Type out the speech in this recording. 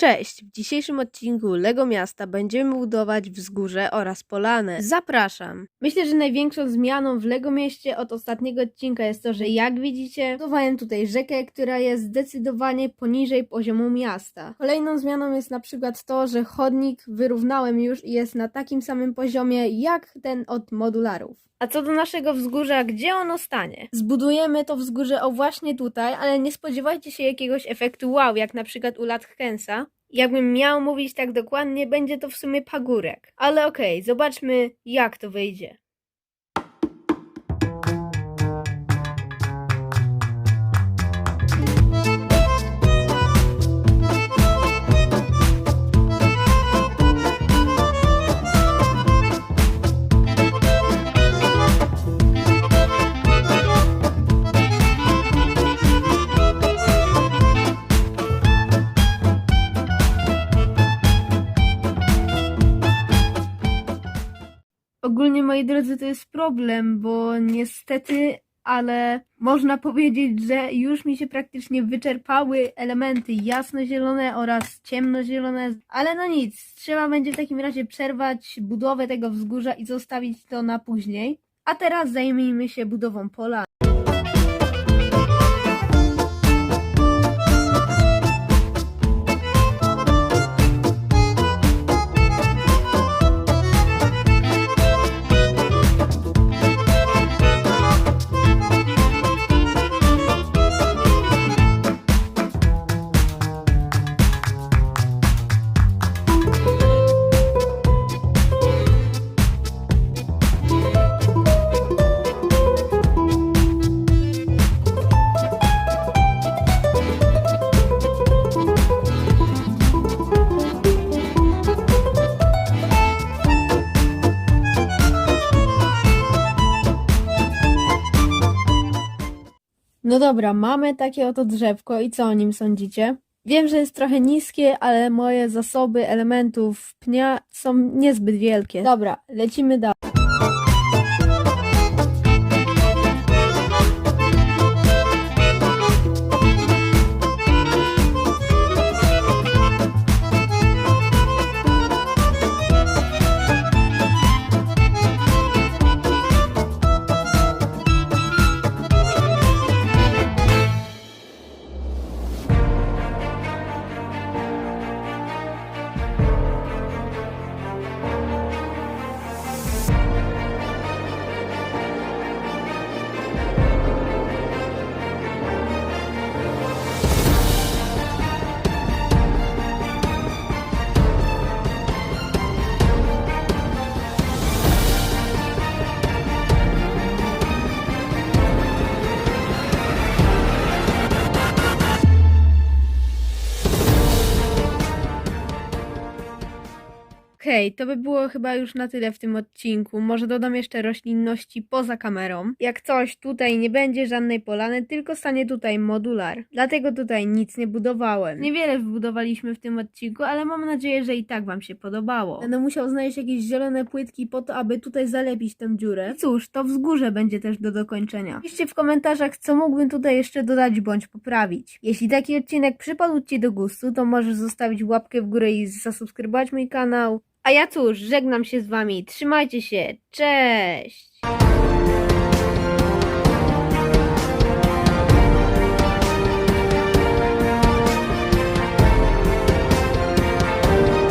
Cześć! W dzisiejszym odcinku Lego Miasta będziemy budować wzgórze oraz polanę. Zapraszam! Myślę, że największą zmianą w Lego Mieście od ostatniego odcinka jest to, że jak widzicie, budowałem tutaj rzekę, która jest zdecydowanie poniżej poziomu miasta. Kolejną zmianą jest na przykład to, że chodnik wyrównałem już i jest na takim samym poziomie jak ten od modularów. A co do naszego wzgórza, gdzie ono stanie? Zbudujemy to wzgórze o właśnie tutaj, ale nie spodziewajcie się jakiegoś efektu wow, jak na przykład u Latkensa. Jakbym miał mówić tak dokładnie, będzie to w sumie pagórek. Ale okej, zobaczmy jak to wyjdzie. Ogólnie, moi drodzy, to jest problem, bo niestety, ale można powiedzieć, że już mi się praktycznie wyczerpały elementy jasnozielone oraz ciemnozielone, ale no nic, trzeba będzie w takim razie przerwać budowę tego wzgórza i zostawić to na później. A teraz zajmijmy się budową pola. No dobra, mamy takie oto drzewko i co o nim sądzicie? Wiem, że jest trochę niskie, ale moje zasoby elementów pnia są niezbyt wielkie. Dobra, lecimy dalej. Okej, to by było chyba już na tyle w tym odcinku. Może dodam jeszcze roślinności poza kamerą. Jak coś, tutaj nie będzie żadnej polany, tylko stanie tutaj modular. Dlatego tutaj nic nie budowałem. Niewiele wybudowaliśmy w tym odcinku, ale mam nadzieję, że i tak wam się podobało. Będę musiał znaleźć jakieś zielone płytki po to, aby tutaj zalepić tę dziurę. I cóż, to wzgórze będzie też do dokończenia. Piszcie w komentarzach, co mógłbym tutaj jeszcze dodać bądź poprawić. Jeśli taki odcinek przypadł Ci do gustu, to możesz zostawić łapkę w górę i zasubskrybować mój kanał. A ja cóż, żegnam się z Wami. Trzymajcie się. Cześć!